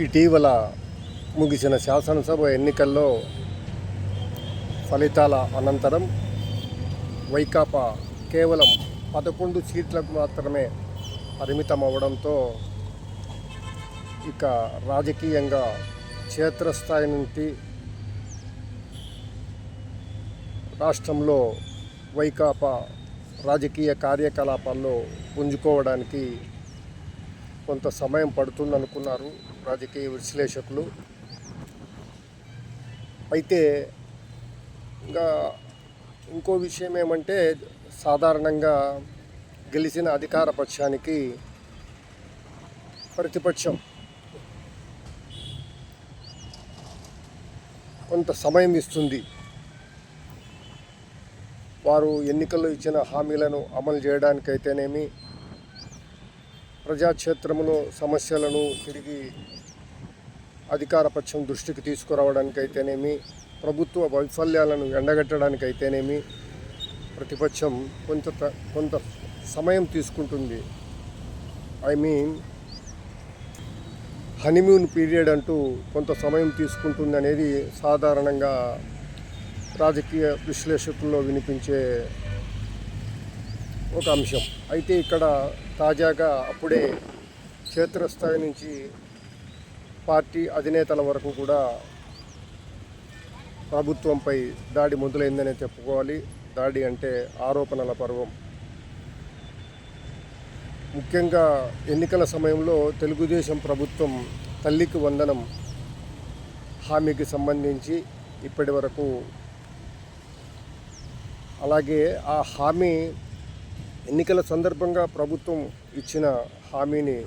ఇటీవల ముగిసిన శాసనసభ ఎన్నికల్లో ఫలితాల అనంతరం వైకాపా కేవలం పదకొండు సీట్లకు మాత్రమే పరిమితం అవడంతో ఇక రాజకీయంగా క్షేత్రస్థాయి నుండి రాష్ట్రంలో వైకాపా రాజకీయ కార్యకలాపాల్లో పుంజుకోవడానికి కొంత సమయం పడుతుంది అనుకున్నారు రాజకీయ విశ్లేషకులు. అయితే ఇంకా ఇంకో విషయం ఏమంటే సాధారణంగా గెలిచిన అధికార పక్షానికి ప్రతిపక్షం. కొంత సమయం ఇస్తుంది. వారు ఎన్నికల్లో ఇచ్చిన హామీలను అమలు చేయడానికైతేనేమి ప్రజాక్షేత్రంలో సమస్యలను తిరిగి అధికారపక్షం దృష్టికి తీసుకురావడానికైతేనేమి ప్రభుత్వ వైఫల్యాలను ఎండగట్టడానికైతేనేమి ప్రతిపక్షం కొంత త- కొంత సమయం తీసుకుంటుంది. ఐ మీన్ హనీమూన్ పీరియడ్ అంటూ కొంత సమయం తీసుకుంటుంది అనేది సాధారణంగా రాజకీయ విశ్లేషకుల్లో వినిపించే ఒక అంశం. అయితే ఇక్కడ తాజాగా అప్పుడే క్షేత్రస్థాయి నుంచి పార్టీ అధినేతల వరకు కూడా ప్రభుత్వంపై దాడి మొదలైందనే చెప్పుకోవాలి. దాడి అంటే ఆరోపణల పర్వం. ముఖ్యంగా ఎన్నికల సమయంలో తెలుగుదేశం ప్రభుత్వం తల్లికి వందనం హామీకి సంబంధించి ఇప్పటి వరకు అలాగే ఆ హామీ ఎన్నికల సందర్భంగా ప్రభుత్వం ఇచ్చిన హామీని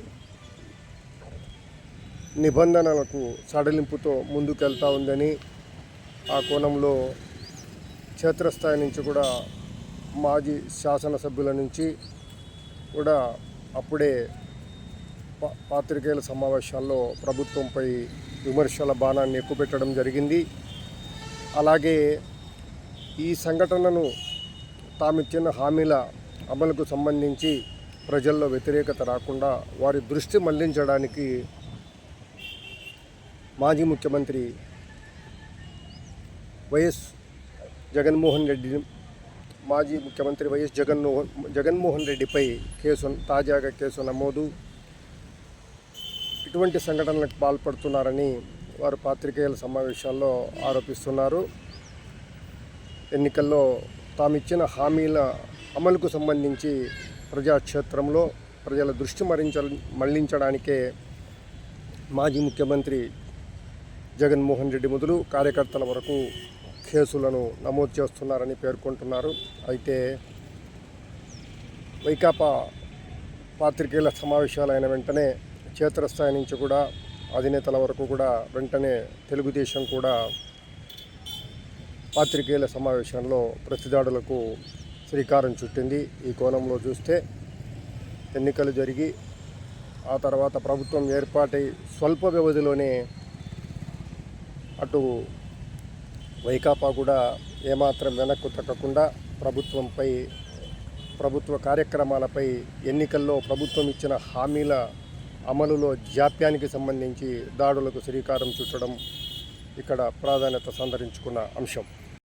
నిబంధనలకు సడలింపుతో ముందుకెళ్తా ఉందని ఆ కోణంలో క్షేత్రస్థాయి నుంచి కూడా మాజీ శాసనసభ్యుల నుంచి కూడా అప్పుడే పాత్రికేయుల సమావేశాల్లో ప్రభుత్వంపై విమర్శల బాణాన్ని ఎక్కుపెట్టడం జరిగింది. అలాగే ఈ సంఘటనను తామిచ్చిన హామీల అమలుకు సంబంధించి ప్రజల్లో వ్యతిరేకత రాకుండా వారి దృష్టి మళ్ళించడానికి మాజీ ముఖ్యమంత్రి వైఎస్ జగన్మోహన్ రెడ్డి మాజీ ముఖ్యమంత్రి వైఎస్ జగన్మోహన్ జగన్మోహన్ రెడ్డిపై కేసు తాజాగా కేసు నమోదు. ఇటువంటి సంఘటనలకు పాల్పడుతున్నారని వారు పాత్రికేయుల సమావేశాల్లో ఆరోపిస్తున్నారు. ఎన్నికల్లో తామిచ్చిన హామీల అమలుకు సంబంధించి ప్రజాక్షేత్రంలో ప్రజల దృష్టి మరించ మళ్ళించడానికే మాజీ ముఖ్యమంత్రి జగన్మోహన్ రెడ్డి మొదలు కార్యకర్తల వరకు కేసులను నమోదు చేస్తున్నారని పేర్కొంటున్నారు. అయితే వైకాపా పాత్రికేయుల సమావేశాలు అయిన వెంటనే క్షేత్రస్థాయి నుంచి కూడా అధినేతల వరకు కూడా వెంటనే తెలుగుదేశం కూడా పాత్రికేయుల సమావేశంలో ప్రతిదాడులకు శ్రీకారం చుట్టింది. ఈ కోణంలో చూస్తే ఎన్నికలు జరిగి ఆ తర్వాత ప్రభుత్వం ఏర్పాటై స్వల్ప వ్యవధిలోనే అటు వైకాపా కూడా ఏమాత్రం వెనక్కు తగ్గకుండా ప్రభుత్వంపై ప్రభుత్వ కార్యక్రమాలపై ఎన్నికల్లో ప్రభుత్వం ఇచ్చిన హామీల అమలులో జాప్యానికి సంబంధించి దాడులకు శ్రీకారం చుట్టడం ఇక్కడ ప్రాధాన్యత సంతరించుకున్న అంశం.